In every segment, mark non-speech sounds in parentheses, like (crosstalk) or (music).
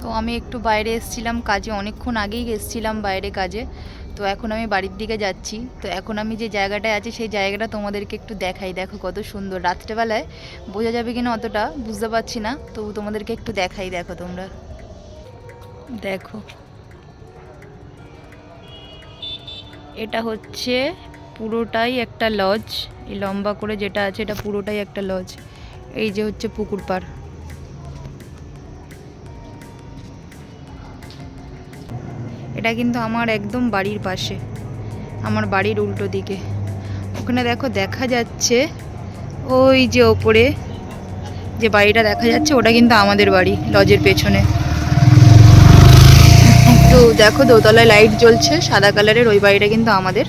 তো আমি একটু বাইরে এসেছিলাম কাজে, অনেকক্ষণ আগেই এসেছিলাম বাইরে কাজে। তো এখন আমি বাড়ির দিকে যাচ্ছি। তো এখন আমি যে জায়গাটায় আছি, সেই জায়গাটা তোমাদেরকে একটু দেখাই। দেখো কত সুন্দর। রাত্রেবেলায় বোঝা যাবে কিনা অতটা, বুঝতে পারছি না। তবু তোমাদেরকে একটু দেখাই, দেখো তোমরা। দেখো। এটা হচ্ছে পুরোটাই একটা লজ। এই লম্বা করে যেটা আছে, এটা পুরোটাই একটা লজ। এই যে হচ্ছে পুকুর পাড়। এটা কিন্তু আমার একদম বাড়ির পাশে, আমার বাড়ির উল্টো দিকে। ওখানে দেখো দেখা যাচ্ছে ওই যে ওপরে যে বাড়িটা দেখা যাচ্ছে, ওটা কিন্তু আমাদের বাড়ি, লজের পেছনে। তো দেখো দোতলায় লাইট জ্বলছে, সাদা কালারের ওই বাড়িটা কিন্তু আমাদের।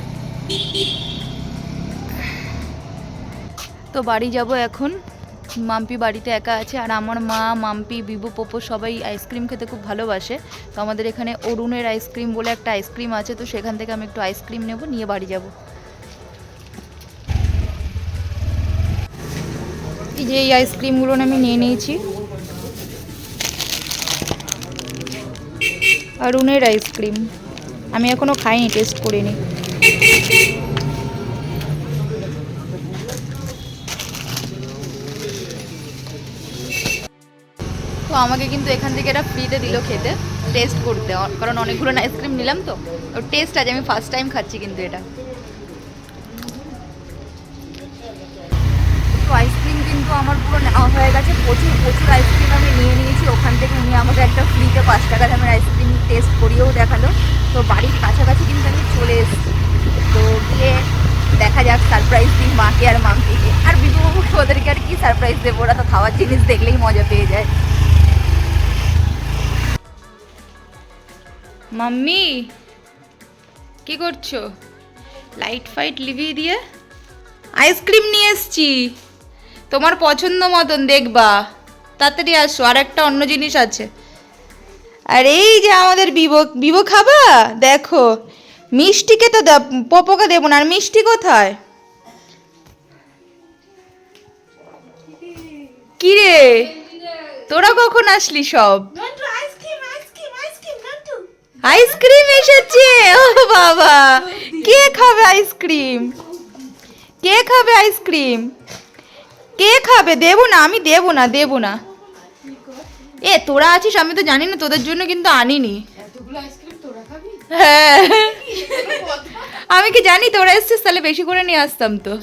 তো বাড়ি যাব এখন। মাম্পি বাড়িতে একা আছে আর আমার মা, মাম্পি, বিবু, পোপো সবাই আইসক্রিম খেতে খুব ভালোবাসে। তো আমাদের এখানে অরুণের আইসক্রিম বলে একটা আইসক্রিম আছে, তো সেখান থেকে আমি একটু আইসক্রিম নেব, নিয়ে বাড়ি যাব। এই যে এই আইসক্রিমগুলো আমি নিয়ে নিয়েছি। অরুণের আইসক্রিম আমি এখনও খাইনি টেস্ট করিনি। আমাকে কিন্তু এখান থেকে এটা ফ্রিতে দিল খেতে টেস্ট করতে। কারণ অনেকগুলো আইসক্রিম নিলাম তো। ওর টেস্ট আছে আমি ফার্স্ট টাইম খাচ্ছি কিন্তু এটা। আইসক্রিম কিন্তু আমার পুরো নেওয়া হয়ে গেছে। প্রচুর প্রচুর আইসক্রিম আমি নিয়ে নিয়েছি। ওখান থেকে উনি আমাকে একটা ফ্রিতে পাঁচ টাকা দামের আইসক্রিম টেস্ট করিয়েও দেখাল। তো বাড়ির কাছাকাছি কিন্তু আমি চলে এসেছি। তো গিয়ে দেখা যাক সারপ্রাইজ দিই মাকে আর মামপিকে আর বিভু ওদেরকে আর কি সারপ্রাইজ দেবো? ওরা তো খাওয়ার জিনিস দেখলেই মজা পেয়ে যায়। মাম্মি, কি করছ? লাইট ফাইট লিভিয়ে দিয়ে আইসক্রিম নিয়ে এসছি। তোমার পছন্দ মতন দেখবা। তাড়াতাড়ি আসো, আর একটা অন্য জিনিস আছে। আর এই যে আমাদের বিবো বিবো খাবা? দেখো, মিষ্টিকে তো পপোকে দেবো না, আর মিষ্টি কোথায়? কি রে তোরা কখন আসলি সব? আইসক্রিম এসেছে। ও বাবা। কে খাবে আইসক্রিম কে খাবে আইসক্রিম কে খাবে? দেবো না আমি দেবো না দেবো না। এ তোরা আছিস? আমি তো জানি না তোদের জন্য কিন্তু আনিনি। হ্যাঁ। আমি কি জানি তোরা এসছিস তাহলে বেশি করে নিয়ে আসতাম তো।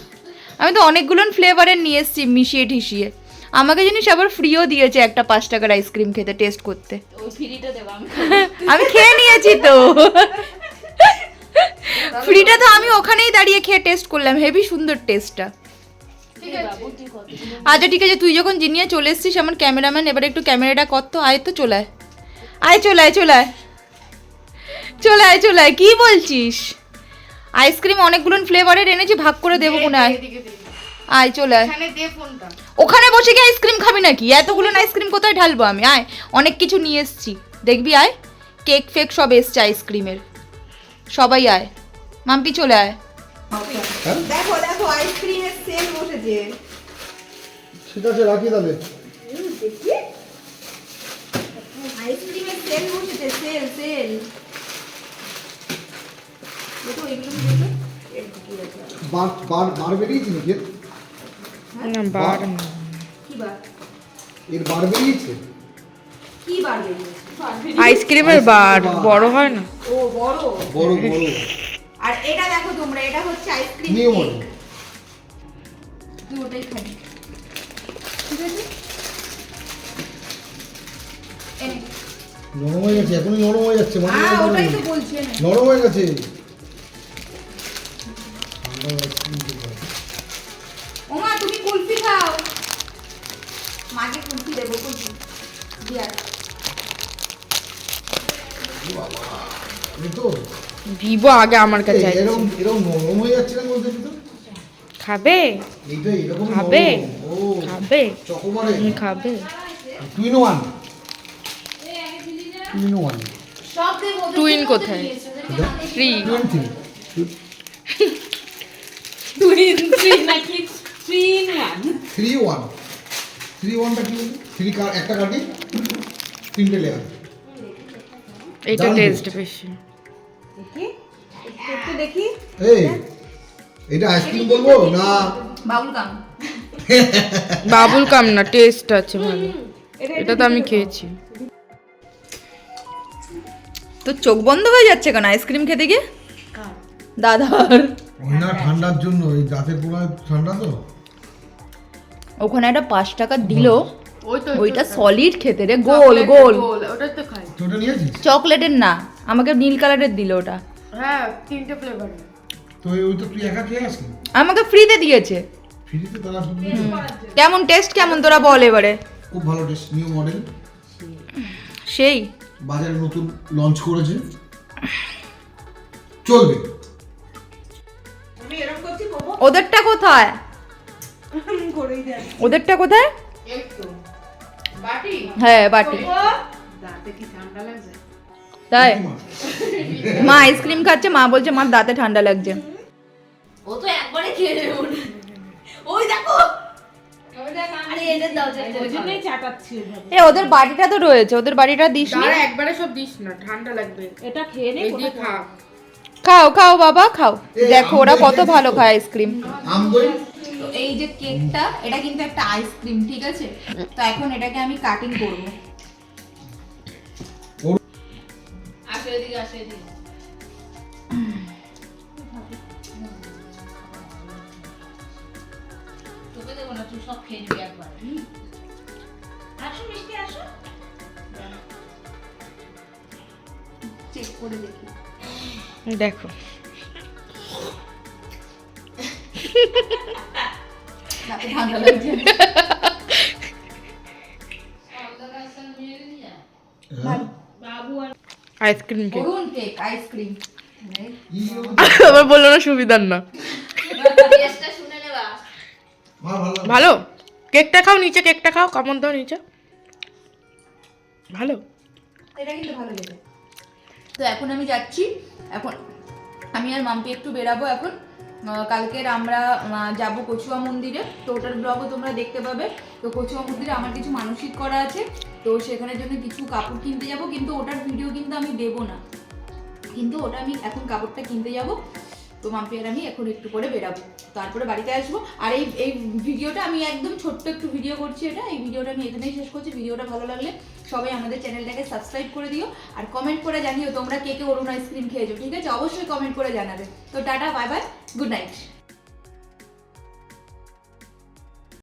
আমি তো অনেকগুলো ফ্লেভারের নিয়ে এসেছি মিশিয়ে ঠিসিয়ে আমাকে জিনিস আবার ফ্রিও দিয়েছে একটা পাঁচ টাকার আইসক্রিম খেতে টেস্ট করতে। (laughs) আমি খেয়ে নিয়েছি তো। (laughs) ফ্রিটা তো আমি ওখানেই দাঁড়িয়ে খেয়ে টেস্ট করলাম হেভি সুন্দর টেস্টটা আচ্ছা ঠিক আছে তুই যখন জিনিয়ে চলে এসেছিস আমার ক্যামেরাম্যান এবার একটু ক্যামেরাটা কর তো আয় তো চলে আয়। আয় চলে আয় চলে আয়। চলে আয় চলে আয় কি বলছিস? আইসক্রিম অনেকগুলো ফ্লেভারের এনেছি ভাগ করে দেবো কোনে আয় চলে আয়। ওখানে বসে কি আইসক্রিম খাবি নাকি? এতগুলো আইসক্রিম কোথায় ঢালবো আমি? আয় অনেক কিছু নিয়ে এসছি। দেখবি আয়। কেক ফেক সব এসছে আইসক্রিমের সবাই আয়। মাম্পি চলে আয়। দেখো দেখো আইসক্রিমের সেল বসেছে। ঠিক আছে রাখি তাহলে। আইসক্রিমের সেল বসেছে সেল সেল দেখো এগুলো দেখো? এর দিকে আছে। বার বার বার বেরিয়েছে নাকি? না বার কি বার? এর বার বেরিয়েছে? কি বার বেরিয়েছে? আইসক্রিমের বার বড় হয় না? ও বড়? বড় বড়। আর এটা দেখো তোমরা এটা হচ্ছে আইসক্রিম তুই ওটাই ঠিক আছে? নরম হয়ে গেছে এখনই নরম হয়ে যাচ্ছে মানে নে। নরম হয়ে গেছে। কুলফি দেবো কুলফি দিয়া ভিভো আগে আমার কাছে আছে এরকম এরকম নরম হয়ে যাচ্ছে না বলতে তো? খাবে? এইটা এরকম খাবে? খাবে? চকোবারে? খাবে। Two in one two in one কোথায়? Free two in three three one three ওয়ানটা কি থ্রি একটা কাটি তিনটে লেয়ার এটা টেস্ট। বেশি। দেখি একটু দেখি। এই এটা আইসক্রিম বলব না? বাবুল কাম। বাবুল কাম না টেস্ট আছে ভালো। এটা তো আমি খেয়েছি। তো চোখ বন্ধ হয়ে যাচ্ছে কেন আইসক্রিম খেতে গিয়ে? দাদার। ওই না ঠান্ডার জন্য এই দাঁতের পোড়ায় ঠান্ডা তো? ওখানে একটা পাঁচ টাকা দিল। ওইটা সলিড খেতে রে গোল গোল। চকলেটের না আমাকে নীল কালারের দিল ওটা। হ্যাঁ তিনটে ফ্লেভার আমাকে ফ্রিতে দিয়েছে। কেমন টেস্ট কেমন তোরা বল এবারে? খুব ভালো টেস্ট নিউ মডেল সেই। বাজারে নতুন লঞ্চ করেছে। চলবে। ওদেরটা কোথায়? (laughs) ওদেরটা কোথায়? হ্যাঁ বাটি। তাই? মা। আইসক্রিম খাচ্ছে মা বলছে মার দাঁতে ঠান্ডা লাগছে। ও তো একবারে খেয়ে নেবে ওই দেখো। এ ওদের বাড়িটা তো রয়েছে ওদের বাড়িটা দিস নি। একবারে সব দিস না ঠান্ডা লাগবে। এটা খেয়ে নে খাও। খাও বাবা খাও। দেখো ওরা কত ভালো খায় আইসক্রিম। আম দই? তো এই যে কেকটা এটা কিন্তু একটা আইসক্রিম ঠিক আছে? তো এখন এটাকে আমি কাটিং করব। আসো এদিকে আসো এদিকে। তোকে দেবো না তুই সব খেয়ে নিবি একবার। আসো মিষ্টি আসো। চেক করে দেখি। (laughs) ঠান্ডা লাগছে? আইসক্রিম কেক কেক আইসক্রিম আবার বলল না সুবিধার না। ভালো। ভালো কেকটা খাও নিচে কেকটা খাও কামড় দাও নিচে। ভালো। এটা কিন্তু ভালো লেগে তো এখন আমি যাচ্ছি। এখন আমি আর মাম্পি একটু বেরাবো এখন। কালকের আমরা যাব কচুয়া মন্দিরে। তো ওটার ব্লগও তোমরা দেখতে পাবে। তো কচুয়া মন্দিরে আমার কিছু মানসিক করা আছে। তো সেখানের জন্য কিছু কাপড় কিনতে যাব। কিন্তু ওটার ভিডিও কিন্তু আমি দেবো না। কিন্তু ওটা আমি এখন কাপড়টা কিনতে যাব। তো মাম্পি আর আমি এখন একটু করে বেরাবো। তারপরে বাড়িতে আসব। আর এই এই ভিডিওটা আমি একদম ছোট্ট একটু ভিডিও করছি এটা। এই ভিডিওটা আমি এখানেই শেষ করছি। ভিডিওটা ভালো লাগলে সবাই আমাদের চ্যানেলটাকে সাবস্ক্রাইব করে দিও। আর কমেন্ট করে জানিও তোমরা কে কে অরুণ আইসক্রিম খেয়েছো, ঠিক আছে? অবশ্যই কমেন্ট করে জানাবে। তো tata, bye bye, good night.